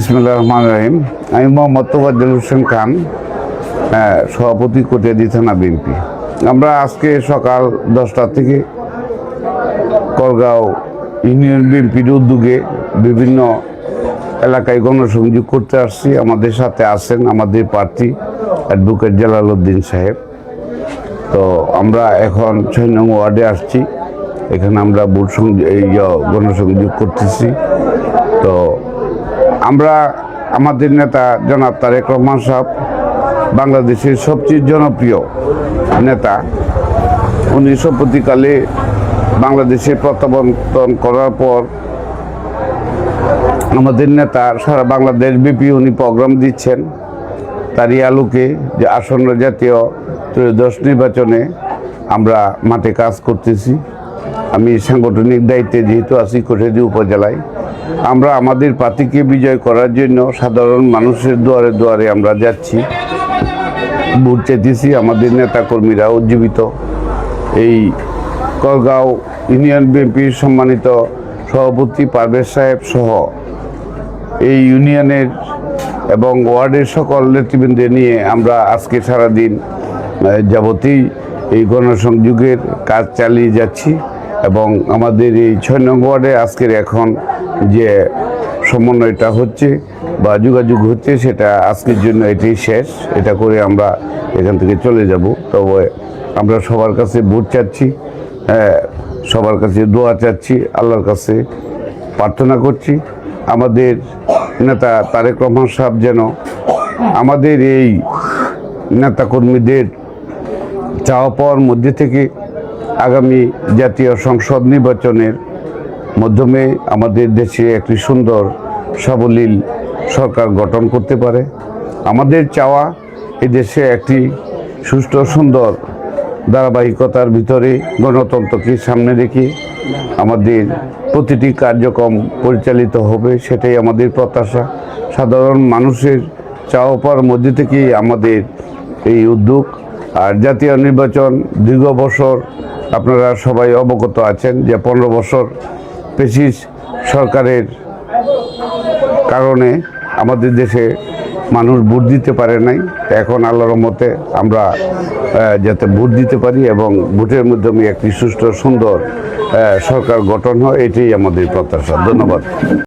বিসমুল্লাহ রহমান রহিম। আমি মোহাম্মদ তোবাজ্জল হোসেন খান সভাপতি কোটিয়াদি থানা বিএনপি। আমরা আজকে সকাল দশটা থেকে করগাঁও ইউনিয়ন বিএনপির উদ্যোগে বিভিন্ন এলাকায় গণসংযোগ করতে আসছি। আমাদের সাথে আছেন আমাদের প্রার্থী অ্যাডভোকেট জালাল উদ্দিন সাহেব। তো আমরা এখন ছয় নং ওয়ার্ডে আসছি। এখানে আমরা সংযোগ এই গণসংযোগ করতেছি। তো আমরা আমাদের নেতা জনাব তারেক রহমান সাহেব, বাংলাদেশের সবচেয়ে জনপ্রিয় নেতা, উনি সম্প্রতিকালে বাংলাদেশে প্রত্যাবর্তন করার পর আমাদের নেতা সারা বাংলাদেশ ব্যাপী উনি প্রোগ্রাম দিচ্ছেন। তারই আলোকে যে আসন্ন জাতীয় ত্রয়োদশ নির্বাচনে আমরা মাঠে কাজ করতেছি। আমি সাংগঠনিক দায়িত্বে যেহেতু আছি কোঠাদি উপজেলায়, আমরা আমাদের পার্টিকে বিজয় করার জন্য সাধারণ মানুষের দুয়ারে দুয়ারে আমরা যাচ্ছি। ভোট চেয়েছি, আমাদের নেতাকর্মীরা উজ্জীবিত। এই করগাঁও ইউনিয়ন বিএনপির সম্মানিত সভাপতি পারভেজ সাহেব সহ এই ইউনিয়নের এবং ওয়ার্ডের সকল নেতৃবৃন্দ নিয়ে আমরা আজকে সারাদিন যাবতীয় এই গণসংযোগের কাজ চালিয়ে যাচ্ছি। এবং আমাদের এই ছয় নং ওয়ার্ডে আজকের এখন যে সমন্বয়টা হচ্ছে বা যোগাযোগ হচ্ছে সেটা আজকের জন্য এটাই শেষ। এটা করে আমরা এখান থেকে চলে যাব। তবে আমরা সবার কাছে ভোট চাচ্ছি হ্যাঁ, সবার কাছে দোয়া চাচ্ছি আল্লাহর কাছে প্রার্থনা করছি। আমাদের নেতা তারেক রহমান সাহেব যেন আমাদের এই নেতাকর্মীদের চাওয়া পাওয়ার মধ্যে থেকে আগামী জাতীয় সংসদ নির্বাচনের মাধ্যমে আমাদের দেশে একটি সুন্দর, সাবলীল সরকার গঠন করতে পারে। আমাদের চাওয়া এই দেশে একটি সুষ্ঠু, সুন্দর ধারাবাহিকতার ভিতরে গণতন্ত্রকে সামনে রেখে আমাদের প্রতিটি কার্যক্রম পরিচালিত হবে সেটাই আমাদের প্রত্যাশা। সাধারণ মানুষের চাওয়া পাওয়ার মধ্যে থেকেই আমাদের এই উদ্যোগ। আর জাতীয় নির্বাচন দীর্ঘ বছর আপনারা সবাই অবগত আছেন যে পনেরো বছর পেশিস সরকারের কারণে আমাদের দেশে মানুষ ভোট দিতে পারে নাই। এখন আল্লাহর মতে আমরা যাতে ভোট দিতে পারি এবং ভোটের মাধ্যমে একটি সুষ্ঠু, সুন্দর সরকার গঠন হয়, এটাই আমাদের প্রত্যাশা। ধন্যবাদ।